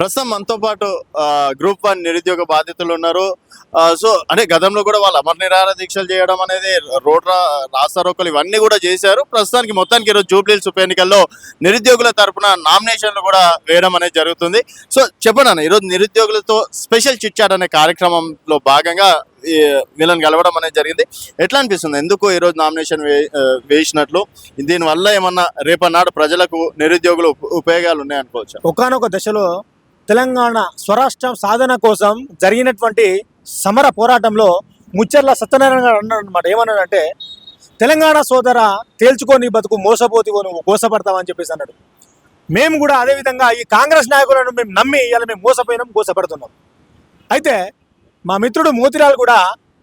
ప్రస్తుతం మనతో పాటు గ్రూప్ వన్ నిరుద్యోగ బాధితులు ఉన్నారు. సో అంటే గతంలో కూడా వాళ్ళు అమర నిరాహార దీక్షలు చేయడం అనేది రోడ్ రాస్తారోకలు ఇవన్నీ కూడా చేశారు. ప్రస్తుతానికి మొత్తానికి ఈరోజు జూబ్లీల్స్ ఉప ఎన్నికల్లో నిరుద్యోగుల తరపున నామినేషన్లు కూడా వేయడం అనేది జరుగుతుంది. సో చెప్పండి అన్న ఈరోజు నిరుద్యోగులతో స్పెషల్ చిట్చాట్ అనే కార్యక్రమంలో భాగంగా ఈ వీళ్ళని కలవడం అనేది జరిగింది. ఎట్లా అనిపిస్తుంది? ఎందుకు ఈరోజు నామినేషన్ వే వేసినట్లు? దీనివల్ల ఏమన్నా రేపన్నాడు ప్రజలకు నిరుద్యోగులు ఉప- ఉపయోగాలు ఉన్నాయనుకోవచ్చు? ఒకనొక దశలో తెలంగాణ స్వరాష్ట్రం సాధన కోసం జరిగినటువంటి సమర పోరాటంలో ముచ్చర్ల సత్యనారాయణ గారు అన్నాడు అనమాట ఏమన్నాడంటే తెలంగాణ సోదర తేల్చుకొని బతుకు మోసపోతివో నువ్వు మోసపడతావని చెప్పేసి అన్నాడు. మేము కూడా అదేవిధంగా ఈ కాంగ్రెస్ నాయకులను మేము నమ్మి ఇలా మేము మోసపోయినాం మోసపడుతున్నాం. అయితే మా మిత్రుడు మోతిలాల్ కూడా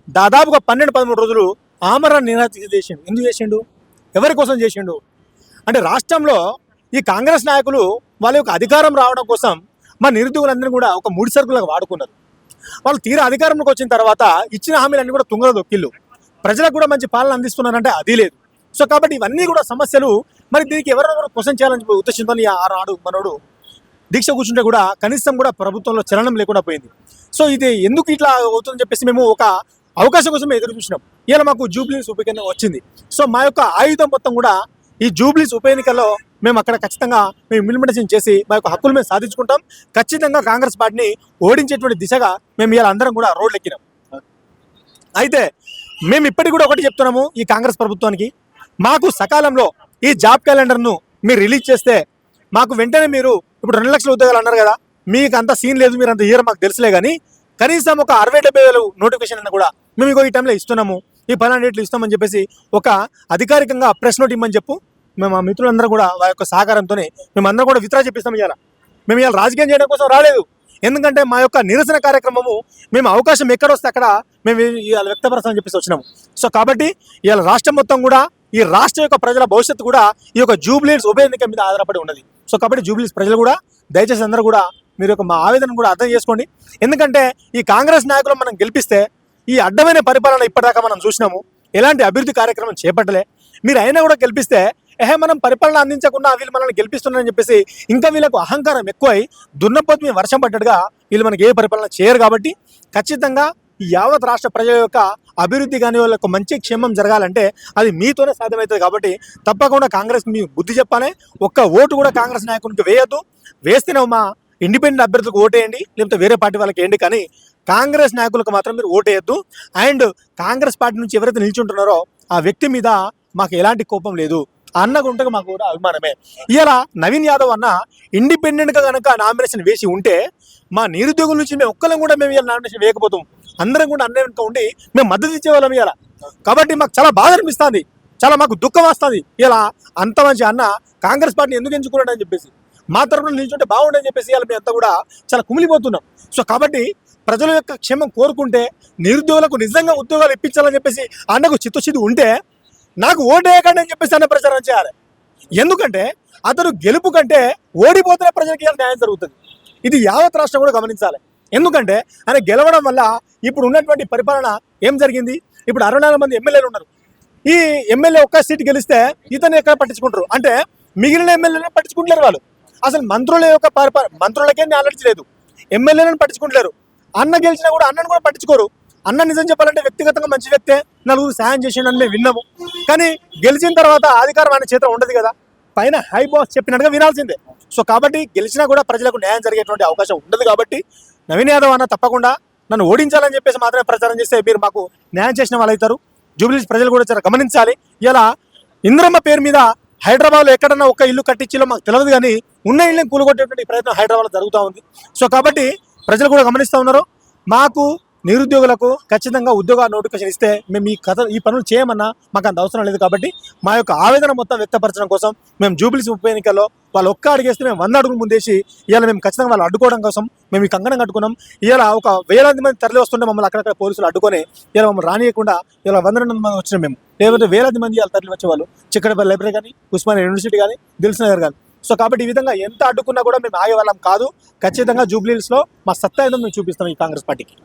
దాదాపుగా పన్నెండు పదమూడు రోజులు ఆమరణ నిరాశ చేసిండు. ఎందుకు చేసిండు? ఎవరి కోసం చేసిండు? అంటే రాష్ట్రంలో ఈ కాంగ్రెస్ నాయకులు వాళ్ళ యొక్క అధికారం రావడం కోసం మా నిరుద్యోగులందరినీ కూడా ఒక ముడి సరుకులకు వాడుకున్నారు. వాళ్ళు తీరా అధికారంలోకి వచ్చిన తర్వాత ఇచ్చిన హామీలన్నీ కూడా తుంగలో దొక్కిళ్ళు ప్రజలకు కూడా మంచి పాలన అందిస్తున్నారంటే అది లేదు. సో కాబట్టి ఇవన్నీ కూడా సమస్యలు. మరి దీనికి ఎవరెవరు క్వశ్చన్ చేయాలని చెప్పి ఉద్దేశంతో ఆనాడు మనోడు దీక్ష కూర్చుంటే కూడా కనీసం కూడా ప్రభుత్వంలో చలనం లేకుండా పోయింది. సో ఇది ఎందుకు ఇట్లా అవుతుందని చెప్పేసి మేము ఒక అవకాశం కోసం ఎదురు చూసినాం. ఇలా మాకు జూబ్లీస్ ఉప ఎన్నిక వచ్చింది. సో మా యొక్క ఆయుధం మొత్తం కూడా ఈ జూబ్లీస్ ఉప ఎన్నికలో మేము అక్కడ ఖచ్చితంగా మేము ఇంప్లిమెంటేషన్ చేసి మా యొక్క హక్కులు మేము సాధించుకుంటాం. ఖచ్చితంగా కాంగ్రెస్ పార్టీని ఓడించేటువంటి దిశగా మేము ఇలా అందరం కూడా రోడ్లు ఎక్కినాం. అయితే మేము ఇప్పటికి కూడా ఒకటి చెప్తున్నాము ఈ కాంగ్రెస్ ప్రభుత్వానికి. మాకు సకాలంలో ఈ జాబ్ క్యాలెండర్ను మీరు రిలీజ్ చేస్తే మాకు వెంటనే మీరు ఇప్పుడు రెండు లక్షల ఉద్యోగాలు అన్నారు కదా మీకు అంత సీన్ లేదు మీరు అంత ఇయర్ మాకు తెలుసులే కానీ కనీసం ఒక అరవై డెబ్బై వేలు నోటిఫికేషన్ అన్న కూడా మేము ఇంకో ఈ టైంలో ఇస్తున్నాము. ఈ పలానా డేట్లు ఇస్తామని చెప్పేసి ఒక అధికారికంగా ప్రెస్ నోట్ ఇమ్మని చెప్పు. మేము మా మిత్రులందరూ కూడా వారి యొక్క సహకారంతోనే మేము కూడా విత్రా చెప్పిస్తాం ఇవాళ మేము ఇవాళ రాజకీయం చేయడం కోసం రాలేదు. ఎందుకంటే మా యొక్క నిరసన కార్యక్రమము మేము అవకాశం ఎక్కడ వస్తే అక్కడ మేము ఇవాళ వ్యక్తపరచాలని చెప్పేసి వచ్చినాము. సో కాబట్టి ఇవాళ రాష్ట్రం మొత్తం కూడా ఈ రాష్ట్రం యొక్క ప్రజల భవిష్యత్తు కూడా ఈ యొక్క జూబ్లీస్ ఉప ఎన్నిక మీద ఆధారపడి ఉన్నది. సో కాబట్టి జూబ్లీస్ ప్రజలు కూడా దయచేసి అందరూ కూడా మీరు యొక్క మా ఆవేదన కూడా అర్థం చేసుకోండి. ఎందుకంటే ఈ కాంగ్రెస్ నాయకులు మనం గెలిపిస్తే ఈ అడ్డమైన పరిపాలన ఇప్పటిదాకా మనం చూసినాము. ఎలాంటి అభివృద్ధి కార్యక్రమం చేపట్టలే. మీరు అయినా కూడా గెలిపిస్తే ఏహే మనం పరిపాలన అందించకుండా వీళ్ళు మనల్ని గెలిపిస్తున్నారని చెప్పేసి ఇంకా వీళ్ళకు అహంకారం ఎక్కువై దున్నపోతు మీద వర్షం పడ్డట్టుగా వీళ్ళు మనకి ఏ పరిపాలన చేయరు కాబట్టి ఖచ్చితంగా ఈ యావత్ రాష్ట్ర ప్రజల యొక్క అభివృద్ధి కానీ వాళ్ళకు మంచి క్షేమం జరగాలంటే అది మీతోనే సాధ్యమవుతుంది కాబట్టి తప్పకుండా కాంగ్రెస్ మీ బుద్ధి చెప్పాలి. ఒక్క ఓటు కూడా కాంగ్రెస్ నాయకునికి వేయద్దు. వేస్తేనే మా ఇండిపెండెంట్ అభ్యర్థులకు ఓటేయండి లేకపోతే వేరే పార్టీ వాళ్ళకి ఏంటి కానీ కాంగ్రెస్ నాయకులకు మాత్రం మీరు ఓటేయద్దు అండ్ కాంగ్రెస్ పార్టీ నుంచి ఎవరైతే నిల్చుంటున్నారో ఆ వ్యక్తి మీద మాకు ఎలాంటి కోపం లేదు. ఆ అన్నకు ఉంటే మాకు కూడా అభిమానమే. ఇలా నవీన్ యాదవ్ అన్న ఇండిపెండెంట్గా కనుక నామినేషన్ వేసి ఉంటే మా నిరుద్యోగుల నుంచి మేము ఒక్కరం కూడా మేము ఇలా నామినేషన్ వేయకపోతాం. అందరం కూడా అన్న వెనుక ఉండి మేము మద్దతు ఇచ్చేవాళ్ళం ఇలా కాబట్టి మాకు చాలా బాధ అనిపిస్తుంది. చాలా మాకు దుఃఖం వస్తుంది. ఇలా అంత మంచి అన్న కాంగ్రెస్ పార్టీని ఎందుకు ఎంచుకున్నాడని చెప్పేసి మా తరఫున నిల్చుంటే బాగుండని చెప్పేసి ఇలా మేము అంతా కూడా చాలా కుమిలిపోతున్నాం. సో కాబట్టి ప్రజల యొక్క క్షేమం కోరుకుంటే నిరుద్యోగులకు నిజంగా ఉద్యోగాలు ఇప్పించాలని చెప్పేసి అన్నకు చిత్తశుద్ధి ఉంటే నాకు ఓటేయకండి అని చెప్పేసి అన్న ప్రచారం చేయాలి. ఎందుకంటే అతను గెలుపు కంటే ఓడిపోతున్న ప్రజలకి న్యాయం జరుగుతుంది. ఇది యావత్ రాష్ట్రం కూడా గమనించాలి. ఎందుకంటే ఆయన గెలవడం వల్ల ఇప్పుడు ఉన్నటువంటి పరిపాలన ఏం జరిగింది? ఇప్పుడు అరవై నాలుగు మంది ఎమ్మెల్యేలు ఉన్నారు. ఈ ఎమ్మెల్యే ఒక్క సీట్ గెలిస్తే ఇతను ఎక్కడ పట్టించుకుంటారు? అంటే మిగిలిన ఎమ్మెల్యేలను పట్టించుకుంటలేరు వాళ్ళు. అసలు మంత్రుల యొక్క పరిపాలన మంత్రులకే నాలెడ్జ్ లేదు. ఎమ్మెల్యేలను పట్టించుకుంటలేరు. అన్న గెలిచినా కూడా అన్నను కూడా పట్టించుకోరు. అన్న నిజం చెప్పాలంటే వ్యక్తిగతంగా మంచి వ్యక్తే నలుగురు సాయం చేసిండని మేము విన్నాము. కానీ గెలిచిన తర్వాత అధికారం ఆయన చేతిలో ఉండదు కదా. పైన హై బాస్ చెప్పినట్టుగా వినాల్సిందే. సో కాబట్టి గెలిచినా కూడా ప్రజలకు న్యాయం జరిగేటువంటి అవకాశం ఉండదు కాబట్టి నవీన్ యాదవ్ అన్న తప్పకుండా నన్ను ఓడించాలని చెప్పేసి మాత్రమే ప్రచారం చేస్తే మీరు మాకు న్యాయం చేసిన వాళ్ళు అవుతారు. జూబ్లీస్ ప్రజలు కూడా చాలా గమనించాలి. ఇలా ఇంద్రమ్మ పేరు మీద హైదరాబాద్లో ఎక్కడన్నా ఒక ఇల్లు కట్టించిలో మాకు తెలియదు కానీ ఉన్న ఇళ్ళని కూలగొట్టేటువంటి ప్రయత్నం హైదరాబాద్లో జరుగుతూ ఉంది. సో కాబట్టి ప్రజలు కూడా గమనిస్తూ ఉన్నారు. మాకు నిరుద్యోగులకు ఖచ్చితంగా ఉద్యోగ నోటిఫికేషన్ ఇస్తే మేము ఈ కథ ఈ పనులు చేయమన్నా మాకు అంత అవసరం లేదు కాబట్టి మా యొక్క ఆవేదన మొత్తం వ్యక్తపరచడం కోసం మేము జూబిలీస్ ఉప ఎన్నికల్లో వాళ్ళు ఒక్క అడిగేస్తే మేము వంద అడుగులు ముందేసి ఇవాళ మేము ఖచ్చితంగా వాళ్ళు అడ్డుకోవడం కోసం మేము ఈ కంగణం కట్టుకున్నాం. ఇవాళ ఒక వేలాది మంది తరలి వస్తుంటే మమ్మల్ని అక్కడక్కడ పోలీసులు అడ్డుకొని ఇలా మమ్మల్ని రానియకుండా ఇలా వంద రెండు మంది వచ్చినాం మేము. లేకపోతే వేలాది మంది ఇలా తరలి వచ్చేవాళ్ళు చిక్కడపల్లి లైబ్రరీ కానీ ఉస్మానియా యూనివర్సిటీ కానీ దిల్స్ నగర్ కానీ. సో కాబట్టి ఈ విధంగా ఎంత అడ్డుకున్నా కూడా మేము ఆగే వాళ్ళం కాదు. ఖచ్చితంగా జూబ్లీస్లో మా సత్తా ఏదో మేము చూపిస్తాం ఈ కాంగ్రెస్ పార్టీకి.